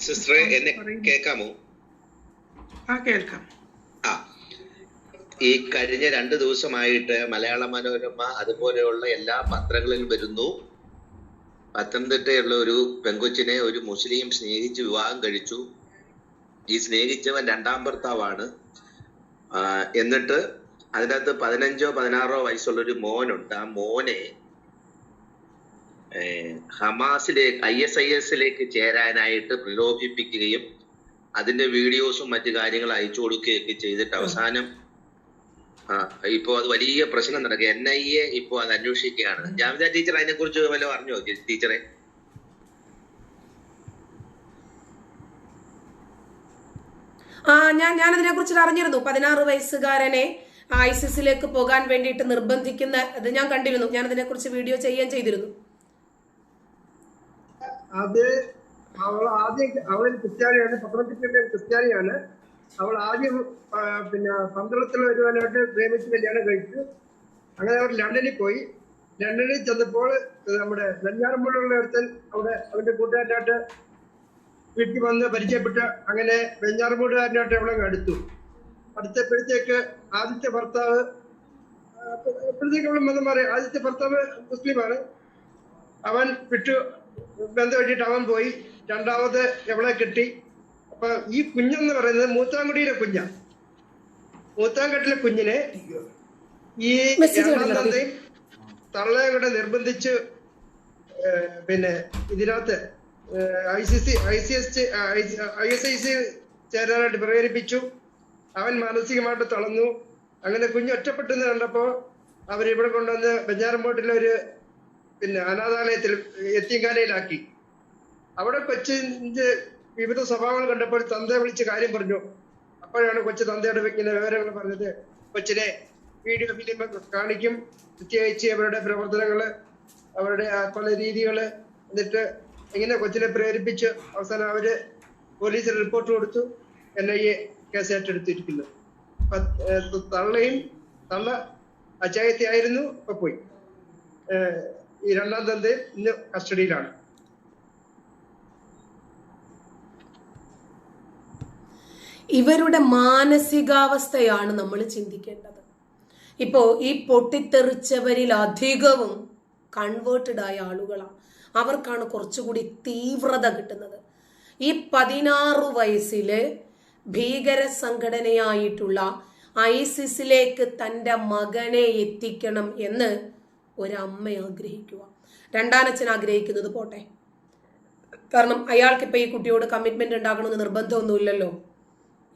സിസ്റ്ററെ എന്നെ കേൾക്കാമോ? ആ കേൾക്കാം. ആ. ഈ കഴിഞ്ഞ രണ്ട് ദിവസമായിട്ട് മലയാള മനോരമ അതുപോലെയുള്ള എല്ലാ പത്രങ്ങളിലും വരുന്നു. പത്തനംതിട്ടയുള്ള ഒരു പെങ്കൊച്ചിനെ ഒരു മുസ്ലിം സ്നേഹിച്ച് വിവാഹം കഴിച്ചു. ഈ സ്നേഹിച്ചവൻ രണ്ടാം ഭർത്താവാണ്. എന്നിട്ട് അതിനകത്ത് പതിനഞ്ചോ പതിനാറോ വയസ്സുള്ള ഒരു മോനുണ്ട്. ആ മോനെ ഹമാസിലേക്ക് ഐ എസ് ഐ എസിലേക്ക് ചേരാനായിട്ട് പ്രലോഭിപ്പിക്കുകയും അതിന്റെ വീഡിയോസും മറ്റു കാര്യങ്ങൾ അയച്ചു കൊടുക്കുകയൊക്കെ ചെയ്തിട്ട് അവസാനം ആ ഇപ്പോ അത് വലിയ പ്രശ്നം നടക്കുക. എൻ ഐ എ ഇപ്പോ അത് അന്വേഷിക്കുകയാണ്. ജാമിദ ടീച്ചർ അതിനെ കുറിച്ച് വല്ല പറഞ്ഞോ? ടീച്ചറെ? ആ ഞാൻ ഞാൻ അതിനെ കുറിച്ച് അറിഞ്ഞിരുന്നു. പതിനാറ് വയസ്സുകാരനെ ഐസിസിലേക്ക് പോകാൻ വേണ്ടിയിട്ട് നിർബന്ധിക്കുന്ന ഇത് ഞാൻ കണ്ടിരുന്നു. ഞാൻ അതിനെ കുറിച്ച് വീഡിയോ ചെയ്യുകയും ചെയ്തിരുന്നു. അത് അവൾ ആദ്യം അവൾ ക്രിസ്ത്യാനിയാണ് പത്തനംതിട്ടയിലെ ക്രിസ്ത്യാനിയാണ്. അവൾ ആദ്യം പിന്നെ പന്തളത്തിൽ വരുവാനായിട്ട് പ്രേമിച്ച് കല്യാണം കഴിച്ചു. അങ്ങനെ അവർ ലണ്ടനിൽ പോയി. ലണ്ടനിൽ ചെന്നപ്പോൾ നമ്മുടെ വെഞ്ഞാറമ്പുള്ള ഒരുത്തൻ അവിടെ അവന്റെ കൂട്ടുകാരനായിട്ട് വീട്ടിൽ വന്ന് പരിചയപ്പെട്ട് അങ്ങനെ വെഞ്ഞാറമ്പൂടുകാരനായിട്ട് അവളെ അടുത്തു. അടുത്തപ്പോഴത്തേക്ക് ആദ്യത്തെ ഭർത്താവ് അപ്പോഴത്തേക്ക് അവൾ മതം മാറി. ആദ്യത്തെ ഭർത്താവ് മുസ്ലിമാണ്. അവൻ വിട്ടു. ബന്ധം വെച്ചിട്ട് അവൻ പോയി. രണ്ടാമത് എവളെ കിട്ടി? അപ്പൊ ഈ കുഞ്ഞെന്ന് പറയുന്നത് മൂത്താൻകുടിയിലെ കുഞ്ഞാ. മൂത്താൻകെട്ടിലെ കുഞ്ഞിനെ ഈ രണ്ടാം തന്തയും തള്ളയും കൂടെ നിർബന്ധിച്ച് പിന്നെ ഇതിനകത്ത് I C C I C S I S I C ചേരാനായിട്ട് പ്രേരിപ്പിച്ചു. അവൻ മാനസികമായിട്ട് തളർന്നു. അങ്ങനെ കുഞ്ഞ് ഒറ്റപ്പെട്ടെന്ന് കണ്ടപ്പോ അവരിവിടെ കൊണ്ടുവന്ന് ബഞ്ഞാറമ്പോട്ടിലെ ഒരു പിന്നെ അനാഥാലയത്തിൽ എത്തിയങ്കാലയിലാക്കി അവിടെ കൊച്ചിന്റെ വിവിധ സ്വഭാവങ്ങൾ കണ്ടപ്പോൾ തന്തയെ വിളിച്ച് കാര്യം പറഞ്ഞു. അപ്പോഴാണ് കൊച്ചു തന്തയുടെ വെക്കുന്ന വിവരങ്ങൾ പറഞ്ഞത്. കൊച്ചിനെ വീഡിയോ ഫിലിം കാണിക്കും പ്രത്യേകിച്ച് അവരുടെ പ്രവർത്തനങ്ങൾ അവരുടെ പല രീതികൾ എന്നിട്ട് ഇങ്ങനെ കൊച്ചിനെ പ്രേരിപ്പിച്ച് അവസാനം അവർ പോലീസിൽ റിപ്പോർട്ട് കൊടുത്തു എൻ ഐ എ കേസ് ഏറ്റെടുത്തിരിക്കുന്നു. തള്ളയും തള്ള അച്ചായത്തിയായിരുന്നു ഇപ്പൊ പോയി. ഈ രണ്ടാം തന്ത ഇന്ന് കസ്റ്റഡിയിലാണ്. ഇവരുടെ മാനസികാവസ്ഥയാണ് നമ്മൾ ചിന്തിക്കേണ്ടത്. ഇപ്പോ ഈ പൊട്ടിത്തെറിച്ചവരിൽ അധികവും കൺവേർട്ടഡ് ആയ ആളുകളാണ്. അവർക്കാണ് കുറച്ചുകൂടി തീവ്രത കിട്ടുന്നത്. ഈ പതിനാറ് വയസ്സിൽ ഭീകര സംഘടനയായിട്ടുള്ള ഐസിസിലേക്ക് തന്റെ മകനെ എത്തിക്കണം എന്ന് ഒരമ്മ ആഗ്രഹിക്കുക. രണ്ടാനച്ഛൻ ആഗ്രഹിക്കുന്നത് പോട്ടെ. കാരണം അയാൾക്ക് ഇപ്പൊ ഈ കുട്ടിയോട് കമ്മിറ്റ്മെന്റ് ഉണ്ടാകണമെന്ന് നിർബന്ധമൊന്നുമില്ലല്ലോ.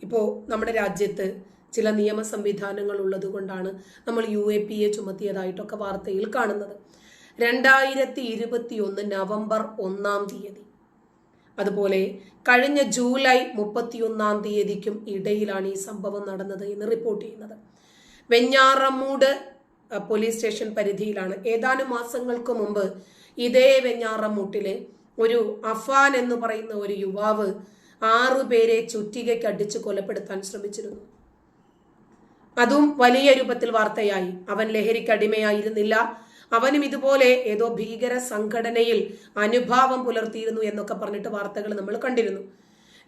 ഇപ്പോൾ നമ്മുടെ രാജ്യത്ത് ചില നിയമ സംവിധാനങ്ങൾ ഉള്ളത് കൊണ്ടാണ് നമ്മൾ യു എ പി എ ചുമത്തിയതായിട്ടൊക്കെ വാർത്തയിൽ കാണുന്നത്. രണ്ടായിരത്തി ഇരുപത്തി ഒന്ന് നവംബർ ഒന്നാം തീയതി. അതുപോലെ കഴിഞ്ഞ ജൂലൈ മുപ്പത്തിയൊന്നാം തീയതിക്കും ഇടയിലാണ് ഈ സംഭവം നടന്നത് എന്ന് റിപ്പോർട്ട് ചെയ്യുന്നത്. വെഞ്ഞാറമൂട് പോലീസ് സ്റ്റേഷൻ പരിധിയിലാണ്. ഏതാനും മാസങ്ങൾക്ക് മുമ്പ് ഇതേ വെഞ്ഞാറമൂട്ടിലെ ഒരു അഫാൻ എന്ന് പറയുന്ന ഒരു യുവാവ് ആറു പേരെ ചുറ്റികയ്ക്ക് അടിച്ച് കൊലപ്പെടുത്താൻ ശ്രമിച്ചിരുന്നു. അതും വലിയ രൂപത്തിൽ വാർത്തയായി. അവൻ ലഹരിക്ക് അടിമയായിരുന്നില്ല. അവനും ഇതുപോലെ ഏതോ ഭീകര സംഘടനയിൽ അനുഭാവം പുലർത്തിയിരുന്നു എന്നൊക്കെ പറഞ്ഞിട്ട് വാർത്തകൾ നമ്മൾ കണ്ടിരുന്നു.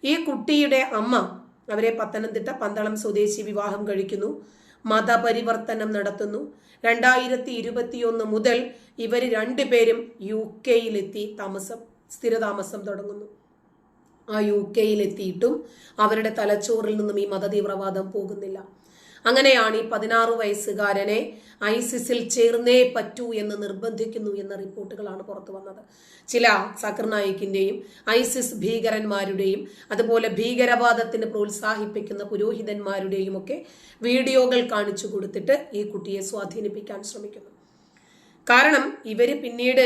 ഈ കുട്ടിയുടെ അമ്മ അവരെ പത്തനംതിട്ട പന്തളം സ്വദേശി വിവാഹം കഴിക്കുന്നു. മതപരിവർത്തനം നടത്തുന്നു. രണ്ടായിരത്തി ഇരുപത്തിയൊന്ന് മുതൽ ഇവർ രണ്ടുപേരും യു കെയിലെത്തി താമസം സ്ഥിരതാമസം തുടങ്ങുന്നു. ആ യു കെയിലെത്തിയിട്ടും അവരുടെ തലച്ചോറിൽ നിന്നും ഈ മതതീവ്രവാദം പോകുന്നില്ല. അങ്ങനെയാണ് ഈ പതിനാറ് വയസ്സുകാരനെ ഐസിസിൽ ചേർന്നേ പറ്റൂ എന്ന് നിർബന്ധിക്കുന്നു എന്ന റിപ്പോർട്ടുകളാണ് പുറത്തു വന്നത്. ചില സക്കർ നായിക്കിന്റെയും ഐസിസ് ഭീകരന്മാരുടെയും അതുപോലെ ഭീകരവാദത്തിന് പ്രോത്സാഹിപ്പിക്കുന്ന പുരോഹിതന്മാരുടെയും ഒക്കെ വീഡിയോകൾ കാണിച്ചു കൊടുത്തിട്ട് ഈ കുട്ടിയെ സ്വാധീനിപ്പിക്കാൻ ശ്രമിക്കുന്നു. കാരണം ഇവർ പിന്നീട്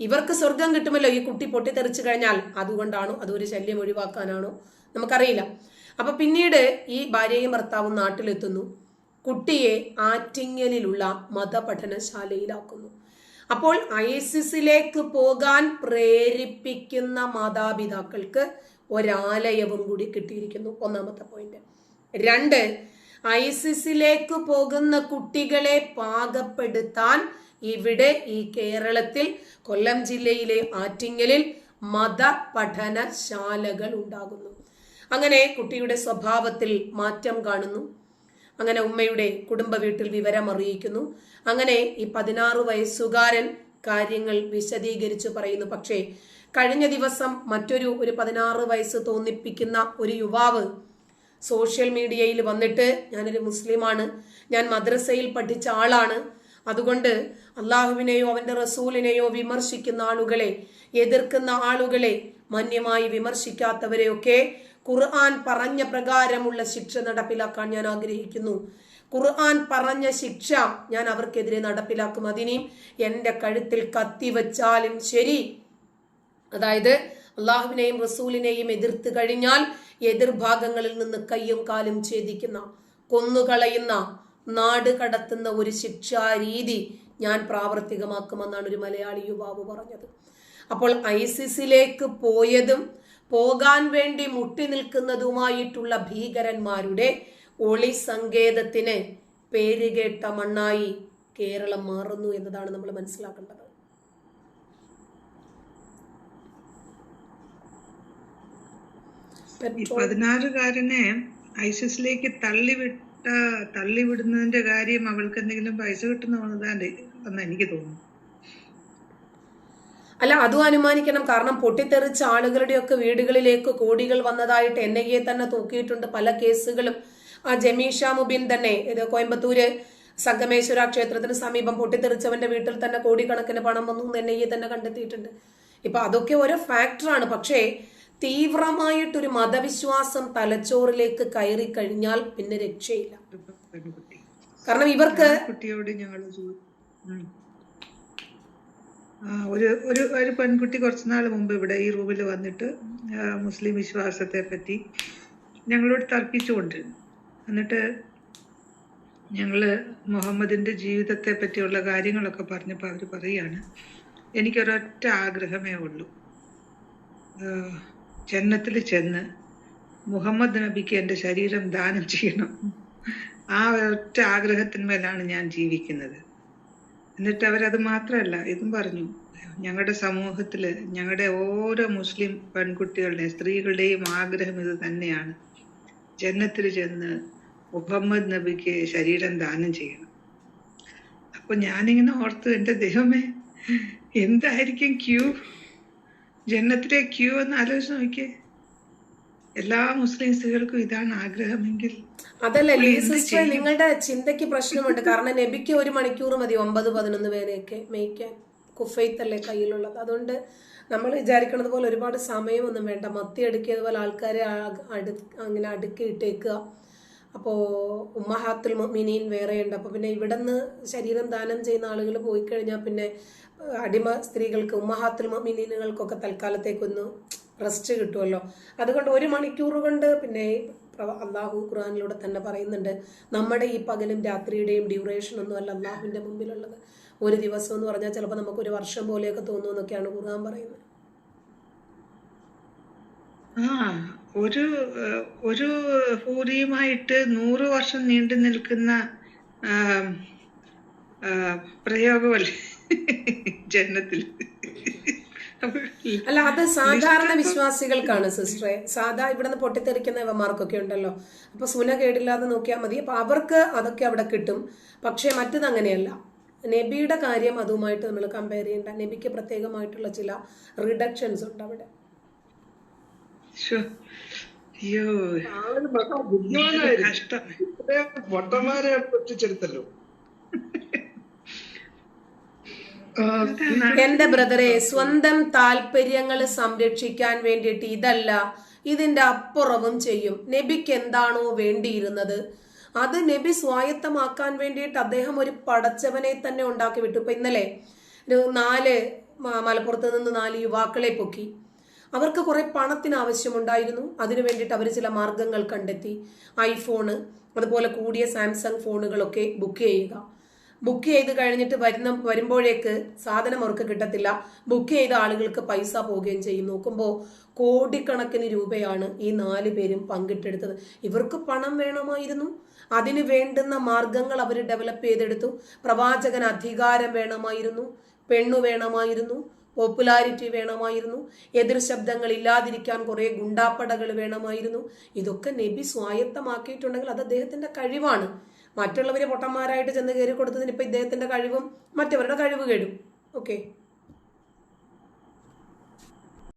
ഇവർക്ക് സ്വർഗം കിട്ടുമല്ലോ ഈ കുട്ടി പൊട്ടിത്തെറിച്ചു കഴിഞ്ഞാൽ. അതുകൊണ്ടാണോ? അതൊരു ശല്യം ഒഴിവാക്കാനാണോ? നമുക്കറിയില്ല. അപ്പൊ പിന്നീട് ഈ ഭാര്യയും ഭർത്താവും നാട്ടിലെത്തുന്നു. കുട്ടിയെ ആറ്റിങ്ങലിലുള്ള മതപഠനശാലയിലാക്കുന്നു. അപ്പോൾ ഐസിസിലേക്ക് പോകാൻ പ്രേരിപ്പിക്കുന്ന മാതാപിതാക്കൾക്ക് ഒരാലയവും കൂടി കിട്ടിയിരിക്കുന്നു. ഒന്നാമത്തെ പോയിന്റ്. രണ്ട് ഐസിസിലേക്ക് പോകുന്ന കുട്ടികളെ പാകപ്പെടുത്താൻ ഇവിടെ ഈ കേരളത്തിൽ കൊല്ലം ജില്ലയിലെ ആറ്റിങ്ങലിൽ മതപഠനശാലകൾ ഉണ്ടാകുന്നു. അങ്ങനെ കുട്ടിയുടെ സ്വഭാവത്തിൽ മാറ്റം കാണുന്നു. അങ്ങനെ ഉമ്മയുടെ കുടുംബ വീട്ടിൽ വിവരം അറിയിക്കുന്നു. അങ്ങനെ ഈ പതിനാറ് വയസ്സുകാരൻ കാര്യങ്ങൾ വിശദീകരിച്ചു പറയുന്നു. പക്ഷേ കഴിഞ്ഞ ദിവസം മറ്റൊരു ഒരു പതിനാറ് വയസ്സ് തോന്നിപ്പിക്കുന്ന ഒരു യുവാവ് സോഷ്യൽ മീഡിയയിൽ വന്നിട്ട് ഞാനൊരു മുസ്ലിമാണ് ഞാൻ മദ്രസയിൽ പഠിച്ച ആളാണ് അതുകൊണ്ട് അള്ളാഹുവിനെയോ അവന്റെ റസൂലിനെയോ വിമർശിക്കുന്ന ആളുകളെ എതിർക്കുന്ന ആളുകളെ മാന്യമായി വിമർശിക്കാത്തവരെയൊക്കെ ഖുർആൻ പറഞ്ഞ പ്രകാരമുള്ള ശിക്ഷ നടപ്പിലാക്കാൻ ഞാൻ ആഗ്രഹിക്കുന്നു. ഖുർആൻ പറഞ്ഞ ശിക്ഷ ഞാൻ അവർക്കെതിരെ നടപ്പിലാക്കും. അതിനി എന്റെ കഴുത്തിൽ കത്തി വച്ചാലും ശരി. അതായത് അള്ളാഹുവിനെയും റസൂലിനെയും എതിർത്ത് കഴിഞ്ഞാൽ എതിർഭാഗങ്ങളിൽ നിന്ന് കയ്യും കാലും ഛേദിക്കുന്ന കൊന്നുകളയുന്ന നാട് കടത്തുന്ന ഒരു ശിക്ഷാരീതി ഞാൻ പ്രാവർത്തികമാക്കുമെന്നാണ് ഒരു മലയാളി യുവാവ് പറഞ്ഞത്. അപ്പോൾ ഐസിസിലേക്ക് പോയതും പോകാൻ വേണ്ടി മുട്ടി നിൽക്കുന്നതുമായിട്ടുള്ള ഭീകരന്മാരുടെ ഒളി സങ്കേതത്തിന് പേരുകേട്ട മണ്ണായി കേരളം മാറുന്നു എന്നതാണ് നമ്മൾ മനസ്സിലാക്കേണ്ടത്. പതിനാറുകാരനെ ഐസിസിലേക്ക് തള്ളിവിട്ട തള്ളിവിടുന്നതിന്റെ കാര്യം അവൾക്ക് എന്തെങ്കിലും പൈസ കിട്ടുന്നതാണ്ട് എന്ന് എനിക്ക് തോന്നുന്നു. അല്ല അതും അനുമാനിക്കണം. കാരണം പൊട്ടിത്തെറിച്ച ആളുകളുടെയൊക്കെ വീടുകളിലേക്ക് കോടികൾ വന്നതായിട്ട് എൻ ഐ എ തന്നെ തൂക്കിയിട്ടുണ്ട് പല കേസുകളും. ആ ജമീഷ മുബിൻ തന്നെ ഇത് കോയമ്പത്തൂര് സംഗമേശ്വര ക്ഷേത്രത്തിന് സമീപം പൊട്ടിത്തെറിച്ചവന്റെ വീട്ടിൽ തന്നെ കോടിക്കണക്കിന് പണം വന്നു എന്ന് എൻ ഐ എ തന്നെ കണ്ടെത്തിയിട്ടുണ്ട്. ഇപ്പൊ അതൊക്കെ ഓരോ ഫാക്ടറാണ് പക്ഷേ തീവ്രമായിട്ടൊരു മതവിശ്വാസം തലച്ചോറിലേക്ക് കയറി കഴിഞ്ഞാൽ പിന്നെ രക്ഷയില്ല. കാരണം ഇവർക്ക് കുട്ടിയോട് ഞങ്ങൾ ഒരു ഒരു ഒരു പെൺകുട്ടി കുറച്ച് നാൾ മുമ്പ് ഇവിടെ ഈ റൂമിൽ വന്നിട്ട് മുസ്ലിം വിശ്വാസത്തെ പറ്റി ഞങ്ങളോട് തർക്കിച്ചുകൊണ്ടിരുന്നു. എന്നിട്ട് ഞങ്ങൾ മുഹമ്മദിന്റെ ജീവിതത്തെ പറ്റിയുള്ള കാര്യങ്ങളൊക്കെ പറഞ്ഞപ്പോൾ അവർ പറയാണ് എനിക്കൊരൊറ്റ ആഗ്രഹമേ ഉള്ളൂ. ജന്നത്തിൽ ചെന്ന് മുഹമ്മദ് നബിക്ക് എന്റെ ശരീരം ദാനം ചെയ്യണം. ആ ഒറ്റ ആഗ്രഹത്തിന്മേലാണ് ഞാൻ ജീവിക്കുന്നത്. എന്നിട്ട് അവരത് മാത്രമല്ല ഇതും പറഞ്ഞു ഞങ്ങളുടെ സമൂഹത്തിൽ ഞങ്ങളുടെ ഓരോ മുസ്ലിം പെൺകുട്ടികളുടെയും സ്ത്രീകളുടെയും ആഗ്രഹം ഇത് തന്നെയാണ്. ജന്നത്തിൽ ചെന്ന് മുഹമ്മദ് നബിക്ക് ശരീരം ദാനം ചെയ്യണം. അപ്പൊ ഞാനിങ്ങനെ ഓർത്തു എന്റെ ദൈവമേ എന്തായിരിക്കും ക്യൂ? ജന്നത്തിലെ ക്യൂ എന്ന് ആലോചിച്ച് നോക്കിയേ. എല്ലാ മുസ്ലിം സ്ത്രീകൾക്കും ഇതാണ് ആഗ്രഹമെങ്കിൽ അതല്ല സിസ്റ്റർ നിങ്ങളുടെ ചിന്തയ്ക്ക് പ്രശ്നമുണ്ട്. കാരണം നബിക്ക് ഒരു മണിക്കൂർ മതി ഒമ്പത് പതിനൊന്ന് പേരെയൊക്കെ മേയ്ക്കാൻ കുഫൈത്തല്ലേ കയ്യിലുള്ളത്. അതുകൊണ്ട് നമ്മൾ വിചാരിക്കുന്നത് പോലെ ഒരുപാട് സമയമൊന്നും വേണ്ട. മത്തി അടുക്കിയതുപോലെ ആൾക്കാരെ അടു അങ്ങനെ അടുക്കിയിട്ടേക്കുക അപ്പോൾ ഉമ്മഹാത്തുൽ മിനിയും വേറെയുണ്ട്. അപ്പോൾ പിന്നെ ഇവിടെ നിന്ന് ശരീരം ദാനം ചെയ്യുന്ന ആളുകൾ പോയി കഴിഞ്ഞാൽ പിന്നെ അടിമ സ്ത്രീകൾക്ക് ഉമ്മഹാത്തുൽ മിനീനുകൾക്കൊക്കെ തൽക്കാലത്തേക്കൊന്ന് റെസ്റ്റ് കിട്ടുമല്ലോ അതുകൊണ്ട് ഒരു മണിക്കൂർ കൊണ്ട് പിന്നെ അള്ളാഹു ഖുറാനിലൂടെ തന്നെ പറയുന്നുണ്ട് നമ്മുടെ ഈ പകലും രാത്രിയുടെയും ഡ്യൂറേഷൻ ഒന്നും അല്ല അള്ളാഹുവിന്റെ മുമ്പിലുള്ളത്. ഒരു ദിവസം എന്ന് പറഞ്ഞാൽ ചിലപ്പോൾ നമുക്ക് ഒരു വർഷം പോലെയൊക്കെ തോന്നുമെന്നൊക്കെയാണ് ഖുർആൻ പറയുന്നത്. ആ ഒരു ഒരു ഹൂരിയുമായിട്ട് നൂറ് വർഷം നീണ്ടു നിൽക്കുന്ന പ്രയോഗമല്ലേ? ജന്നത്തിൽ. അല്ല അത് സാധാരണ വിശ്വാസികൾക്കാണ് സിസ്റ്ററെ. സാധാ ഇവിടുന്ന് പൊട്ടിത്തെറിക്കുന്ന ഇവന്മാർക്കൊക്കെ ഉണ്ടല്ലോ. അപ്പൊ സുന കേടില്ലാതെ നോക്കിയാൽ മതി. അപ്പൊ അവർക്ക് അതൊക്കെ അവിടെ കിട്ടും. പക്ഷേ മറ്റത് അങ്ങനെയല്ല. നബിയുടെ കാര്യം അതുമായിട്ട് നമ്മൾ കമ്പയർ ചെയ്യണ്ട. നബിക്ക് പ്രത്യേകമായിട്ടുള്ള ചില റിഡക്ഷൻസ് ഉണ്ട് അവിടെ. പൊട്ടന്മാരെ പൊട്ടിച്ചെടുത്തല്ലോ എന്റെ ബ്രദറെ സ്വന്തം താല്പര്യങ്ങൾ സംരക്ഷിക്കാൻ വേണ്ടിയിട്ട് ഇതല്ല ഇതിന്റെ അപ്പുറവും ചെയ്യും. നബിക്ക് എന്താണോ വേണ്ടിയിരുന്നത്? അത് നബി സ്വായത്തമാക്കാൻ വേണ്ടിയിട്ട് അദ്ദേഹം ഒരു പടച്ചവനെ തന്നെ ഉണ്ടാക്കി വിട്ടു. ഇപ്പൊ ഇന്നലെ ഒരു നാല് മലപ്പുറത്ത് നിന്ന് നാല് യുവാക്കളെ പൊക്കി. അവർക്ക് കുറെ പണത്തിന് ആവശ്യമുണ്ടായിരുന്നു. അതിനു വേണ്ടിയിട്ട് അവർ ചില മാർഗങ്ങൾ കണ്ടെത്തി. ഐഫോണ് അതുപോലെ കൂടിയ സാംസങ് ഫോണുകളൊക്കെ ബുക്ക് ചെയ്യുക. ബുക്ക് ചെയ്ത് കഴിഞ്ഞിട്ട് വരുന്ന വരുമ്പോഴേക്ക് സാധനം അവർക്ക് കിട്ടത്തില്ല. ബുക്ക് ചെയ്ത ആളുകൾക്ക് പൈസ പോവുകയും ചെയ്യും. നോക്കുമ്പോൾ കോടിക്കണക്കിന് രൂപയാണ് ഈ നാല് പേരും പങ്കിട്ടെടുത്തത്. ഇവർക്ക് പണം വേണമായിരുന്നു. അതിന് വേണ്ടുന്ന മാർഗങ്ങൾ അവർ ഡെവലപ്പ് ചെയ്തെടുത്തു. പ്രവാചകൻ അധികാരം വേണമായിരുന്നു. പെണ്ണു വേണമായിരുന്നു. പോപ്പുലാരിറ്റി വേണമായിരുന്നു. എതിർ ശബ്ദങ്ങൾ ഇല്ലാതിരിക്കാൻ കുറേ ഗുണ്ടാപ്പടകൾ വേണമായിരുന്നു. ഇതൊക്കെ നബി സ്വായത്തമാക്കിയിട്ടുണ്ടെങ്കിൽ അത് അദ്ദേഹത്തിന്റെ കഴിവാണ്. മറ്റുള്ളവരെ പൊട്ടന്മാരായിട്ട് ചെന്ന് കയറി കൊടുത്തതിന് ഇപ്പം ഇദ്ദേഹത്തിന്റെ കഴിവും മറ്റവരുടെ കഴിവ് കേടും. ഓക്കെ